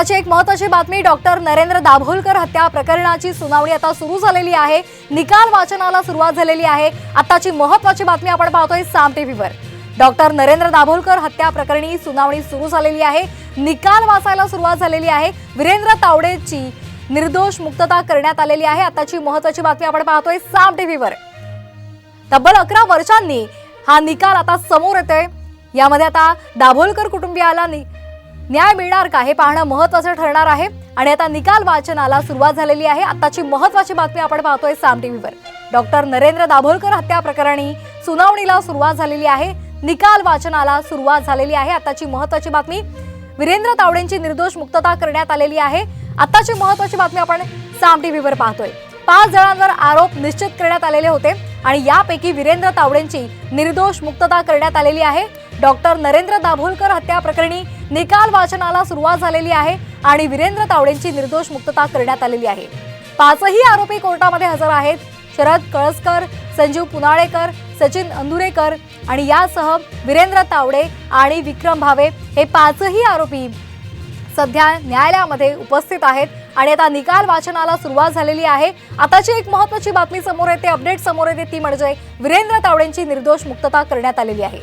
एक महत्वाची बातमी डॉक्टर नरेंद्र दाभोलकर हत्या प्रकरणाची सुनावणी आता सुरू झालेली आहे. निकाल वाचनाला सुरुवात झालेली आहे. आताची महत्वाची बातमी आपण पाहतोय साम टीव्हीवर. डॉक्टर नरेंद्र दाभोलकर हत्या प्रकरणी सुनावणी सुरू झालेली आहे. निकाल वाचायला सुरुवात झालेली आहे. वीरेंद्र तावडेची निर्दोष मुक्तता करण्यात आलेली आहे. आताची महत्वाची बातमी आपण पाहतोय साम टीव्हीवर. तब्बल अकरा वर्षांनी हा निकाल आता समोर येतोय. यामध्ये आता दाभोलकर कुटुंबियाला नि- न्याय मिळणार का हे पाहणं महत्वाचं ठरणार आहे. आणि आता निकाल वाचनाला सुरुवात झालेली आहे. आताची महत्वाची बातमी आपण पाहतोय साम टीव्हीवर. डॉक्टर नरेंद्र दाभोलकर हत्या प्रकरणी सुनावणीला सुरुवात झालेली आहे. निकाल वाचनाला सुरुवात झालेली आहे. आताची महत्वाची बातमी वीरेंद्र तावडेंची निर्दोष मुक्तता करण्यात आलेली आहे. आताची महत्वाची बातमी आपण साम टीव्हीवर पाहतोय. पाच जणांवर आरोप निश्चित करण्यात आलेले होते. आणि यापैकी वीरेंद्र तावडेंची निर्दोष मुक्तता करण्यात आलेली आहे. डॉक्टर नरेंद्र दाभोलकर हत्या प्रकरणी निकाल वाचनाला सुरुवात झालेली आहे आणि वीरेंद्र तावडेंची निर्दोष मुक्तता करण्यात आलेली आहे. पाचही आरोपी कोर्टामध्ये हजर आहेत. शरद कळसकर संजीव पुनाळेकर सचिन अंदुरेकर आणि यासह वीरेंद्र तावडे आणि विक्रम भावे हे पाचही आरोपी सध्या न्यायालयामध्ये उपस्थित आहेत आणि आता निकाल वाचनाला सुरुवात झालेली आहे. आताची एक महत्वाची बातमी समोर येते. अपडेट समोर येते ती म्हणजे वीरेंद्र तावडेंची निर्दोष मुक्तता करण्यात आलेली आहे.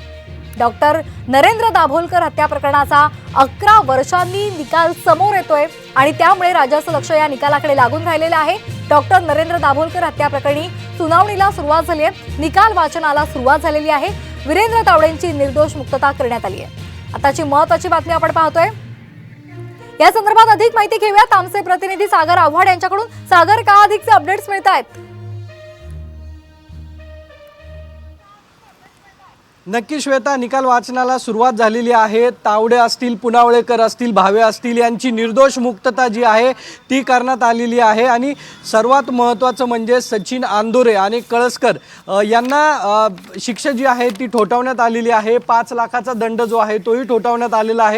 डॉक्टर नरेंद्र दाभोलकर हत्या प्रकरणाचा अकरा वर्षांनी निकाल समोर येतोय आणि त्यामुळे राज्याचं लक्ष या निकालाकडे लागून राहिलेलं आहे. डॉक्टर नरेंद्र दाभोलकर हत्या प्रकरणी सुनावणीला सुरुवात झाली आहे. निकाल वाचनाला सुरुवात झालेली आहे. वीरेंद्र तावडेंची निर्दोष मुक्तता करण्यात आली आहे. आताची महत्वाची बातमी आपण पाहतोय. या संदर्भात अधिक माहिती घेऊयात. आमचे प्रतिनिधी सागर आव्हाड यांच्याकडून. सागर का अधिकचे अपडेट्स मिळत आहेत नक्की श्वेता निकाल वाचनाला सुरुवात झालेली आहे. तावडे असतील पुनावळेकर असतील भावे असतील यांची निर्दोष मुक्तता जी आहे ती करण्यात आलेली आहे. आणि सर्वात महत्त्वाचं म्हणजे सचिन आंदोरे आणि कळसकर यांना शिक्षा जी आहे ती ठोठावण्यात आलेली आहे. पाच लाखाचा दंड जो आहे तोही ठोठावण्यात आलेला आहे.